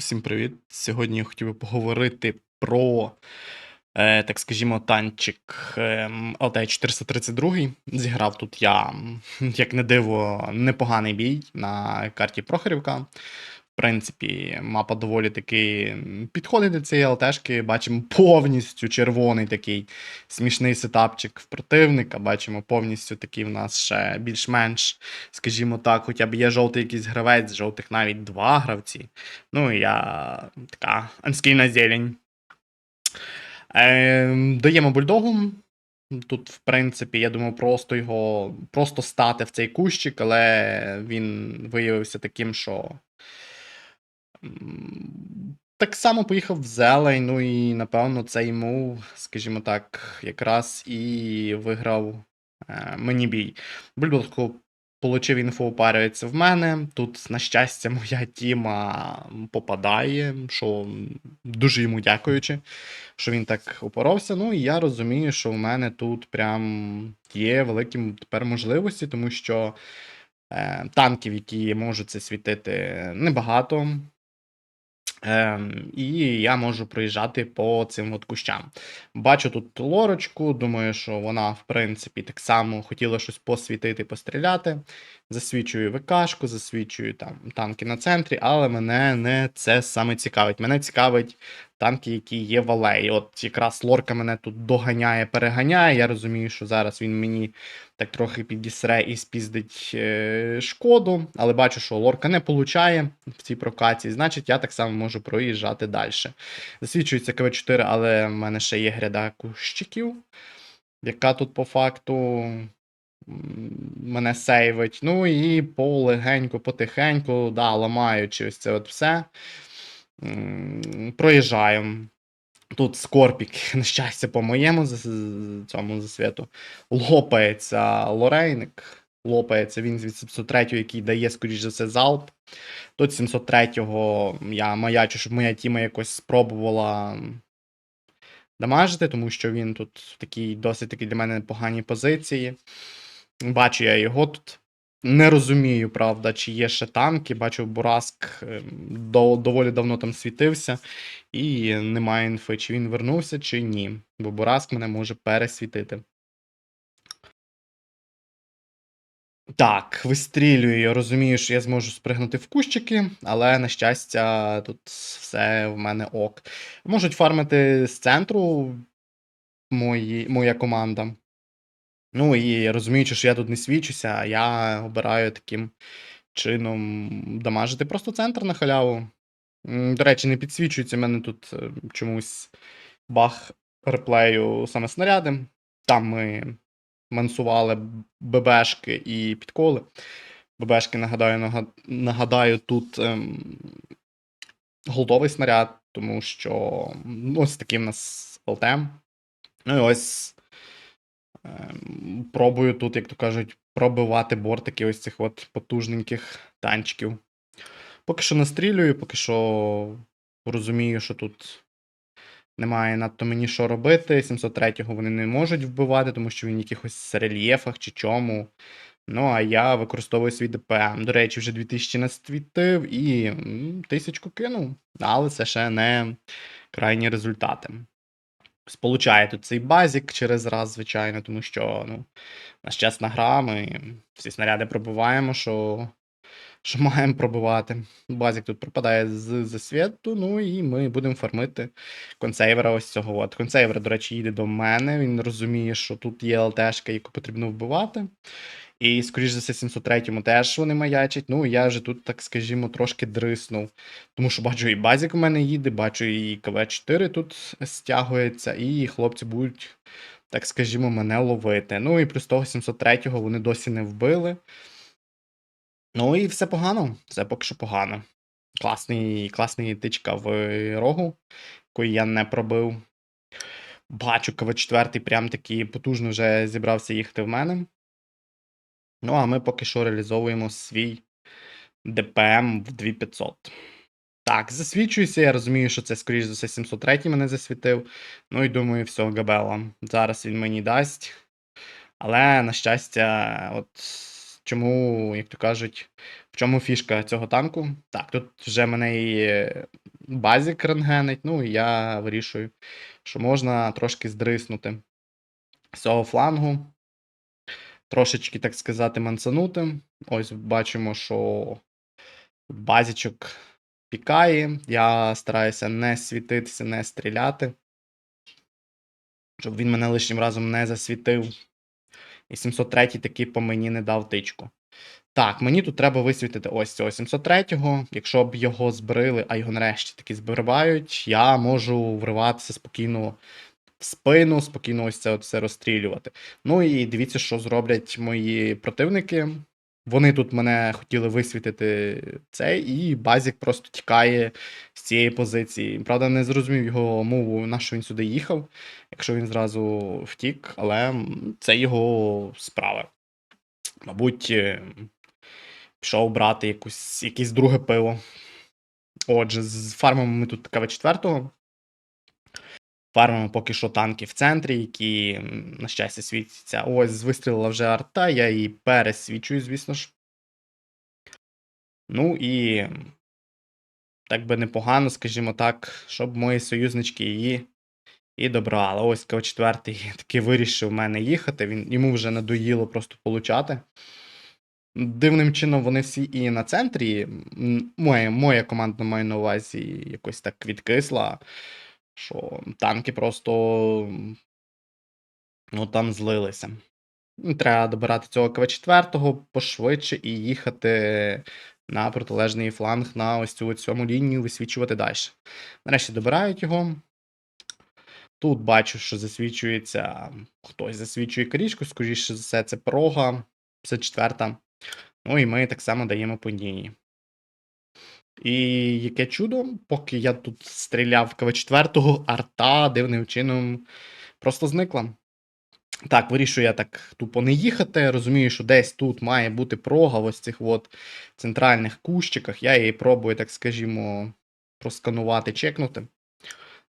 Усім привіт! Сьогодні я хотів би поговорити про, е, так скажімо, танчик е, LT 432 Зіграв тут я, як не диво, непоганий бій на карті Прохорівка. В принципі, мапа доволі таки підходить до цієї ЛТшки. Бачимо повністю червоний такий смішний сетапчик в противника. Бачимо повністю такий в нас ще більш-менш, скажімо так, хоча б є жовтий якийсь гравець, жовтих навіть два гравці. Ну, і я така анскільна зелень. Е, даємо бульдогу. Тут, в принципі, я думаю, просто його просто стати в цей кущик, але він виявився таким, що. Так само поїхав в зелень, ну і напевно цей мув, скажімо так, якраз і виграв е, мені бій. Бульдог Получив інфу, опарюється в мене. Тут, на щастя, моя тіма попадає, що дуже йому дякуючи, що він так упорався. Ну і я розумію, що в мене тут прям є великі тепер можливості, тому що е, танків, які можуть це світити, небагато. Ем, і я можу проїжджати по цим от кущам. Бачу тут лорочку, думаю, що вона, в принципі, так само хотіла щось посвітити, постріляти. Засвічую ВКшку, засвічую там танки на центрі, але мене не це саме цікавить. Мене цікавить танки, які є в алеї. От якраз лорка мене тут доганяє, переганяє. Я розумію, що зараз він мені так трохи підісре і спіздить е, шкоду, але бачу, що лорка не получає в цій прокації, значить я так само можу проїжджати далі. Засвічується КВ4, але в мене ще є гряда кущиків, яка тут по факту мене сейвить. Ну і полегеньку, потихеньку, да, ламаючи ось це от все. Проїжджаємо. Тут Скорпік, на щастя, по моєму цьому засвіту. Лопається Лорейник. Лопається він з 703, який дає, скоріш за все, залп. Тут 703-го я маячу, щоб моя тіма якось спробувала дамажити, тому що він тут в такій досить таки для мене поганій позиції. Бачу я його тут. Не розумію, правда, чи є ще танки. Бачу, Бураск ем, до, доволі давно там світився, і немає інфи, чи він вернувся, чи ні. Бо Бураск мене може пересвітити. Так, вистрілюю. Я розумію, що я зможу спригнути в кущики, але, на щастя, тут все в мене ок. Можуть фармити з центру мої, моя команда. Ну і розуміючи, що я тут не свічуся, я обираю таким чином дамажити просто центр на халяву. До речі, не підсвічується в мене тут е, чомусь баг реплею саме снаряди. Там ми мансували ББшки і підколи. ББшки, нагадаю, нагадаю, тут ем, голдовий снаряд, тому що ну, ось такий в нас ЛТ. Ну і ось пробую тут, як то кажуть, пробивати бортики ось цих от потужненьких танчиків. Поки що настрілюю, поки що розумію, що тут немає надто мені що робити. 703-го вони не можуть вбивати, тому що він в якихось рельєфах чи чому. Ну, а я використовую свій ДПМ. До речі, вже 2000 насвітив і тисячку кинув. Але це ще не крайні результати. Сполучає тут цей базік через раз, звичайно, тому що ну, у нас чесна гра, ми всі снаряди пробиваємо, що, що маємо пробивати. Базік тут пропадає з засвіту, ну і ми будемо фармити консейвера ось цього. От. Консейвер, до речі, їде до мене. Він розуміє, що тут є ЛТшка, яку потрібно вбивати. І, скоріш за все, 703-му теж вони маячать. Ну, я вже тут, так скажімо, трошки дриснув. Тому що бачу, і базік у мене їде, бачу, і КВ-4 тут стягується, і хлопці будуть, так скажімо, мене ловити. Ну і плюс того 703-го вони досі не вбили. Ну і все погано. Все поки що погано. Класний, класний тичка в рогу, якої я не пробив. Бачу, КВ-4 прям таки потужно вже зібрався їхати в мене. Ну, а ми поки що реалізовуємо свій ДПМ в 2500. Так, засвічуюся, я розумію, що це, скоріш за все, 703 мене засвітив. Ну і думаю, все, Габела. Зараз він мені дасть. Але, на щастя, от чому, як то кажуть, в чому фішка цього танку? Так, тут вже мене і базік рентгенить, ну і я вирішую, що можна трошки здриснути з цього флангу. Трошечки, так сказати, мансанути. Ось бачимо, що базічок пікає. Я стараюся не світитися, не стріляти. Щоб він мене лишнім разом не засвітив. І 703 таки по мені не дав тичку. Так, мені тут треба висвітити ось цього 703-го. Якщо б його збрили, а його нарешті таки збривають, я можу вриватися спокійно в спину, спокійно ось це от все розстрілювати. Ну і дивіться, що зроблять мої противники. Вони тут мене хотіли висвітити цей, і Базік просто тікає з цієї позиції. Правда, не зрозумів його мову, на що він сюди їхав, якщо він зразу втік, але це його справа. Мабуть, е, пішов брати якусь, якесь друге пиво. Отже, з фармами ми тут КВ-4. Фармимо поки що танки в центрі, які, на щастя, світяться. Ось вистрілила вже арта, я її пересвічую, звісно ж. Ну і так би непогано, скажімо так, щоб мої союзнички її і добрали. Ось КВ-4 таки вирішив в мене їхати. Він, йому вже надоїло просто получати. Дивним чином вони всі і на центрі. Моя, моя команда має на увазі якось так відкисла, що танки просто ну, там злилися. Ну, Треба добирати цього КВ-4 пошвидше і їхати на протилежний фланг на ось цю от сьому лінію, висвічувати далі. Нарешті добирають його. Тут бачу, що засвічується. Хтось засвічує корічку, скоріше за все, це прога 54. Ну і ми так само даємо по ній. І яке чудо, поки я тут стріляв КВ-4, арта дивним чином просто зникла. Так, вирішую я так тупо не їхати. Розумію, що десь тут має бути прога в ось цих от центральних кущиках. Я її пробую, так скажімо, просканувати, чекнути.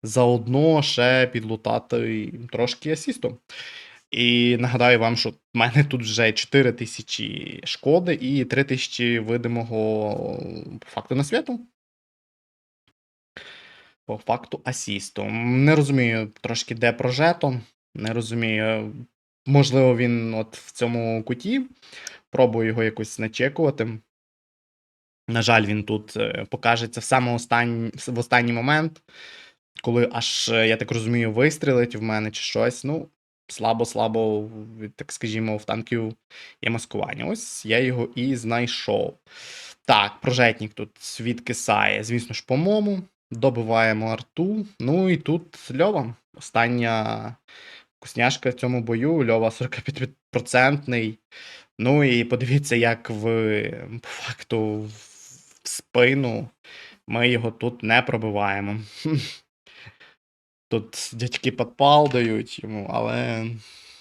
Заодно ще підлутати трошки асісту. І нагадаю вам, що в мене тут вже 4 тисячі шкоди і 3 тисячі видимого факту на світу. По факту асісту. Не розумію трошки, де прожето. Не розумію. Можливо, він от в цьому куті. Пробую його якось начекувати. На жаль, він тут е, покажеться в саме останній, в останній момент, коли аж, е, я так розумію, вистрілить в мене чи щось. Ну, слабо-слабо, так скажімо, в танків є маскування. Ось я його і знайшов. Так, прожетник тут відкисає, звісно ж, по-моєму. Добиваємо арту. Ну і тут Льова. Остання вкусняшка в цьому бою. Льова 45%. Ну і подивіться, як в факту в спину ми його тут не пробиваємо. Тут дядьки підпал дають йому, але,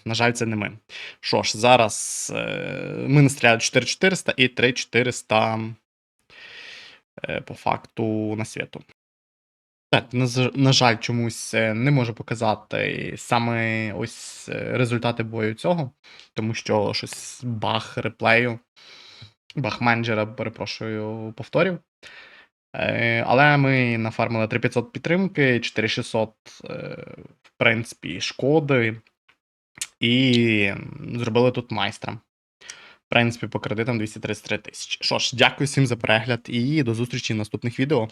на жаль, це не ми. Що ж, зараз е, ми настріляли 4400 і 3400 е, по факту на світу. Так, на, жаль, чомусь е, не можу показати саме ось результати бою цього, тому що щось баг реплею, баг менеджера, перепрошую, повторів. Е, Але ми нафармили 3500 підтримки, 4600, е, в принципі, шкоди, і зробили тут майстра. В принципі, по кредитам 233 тисячі. Що ж, дякую всім за перегляд і до зустрічі в наступних відео.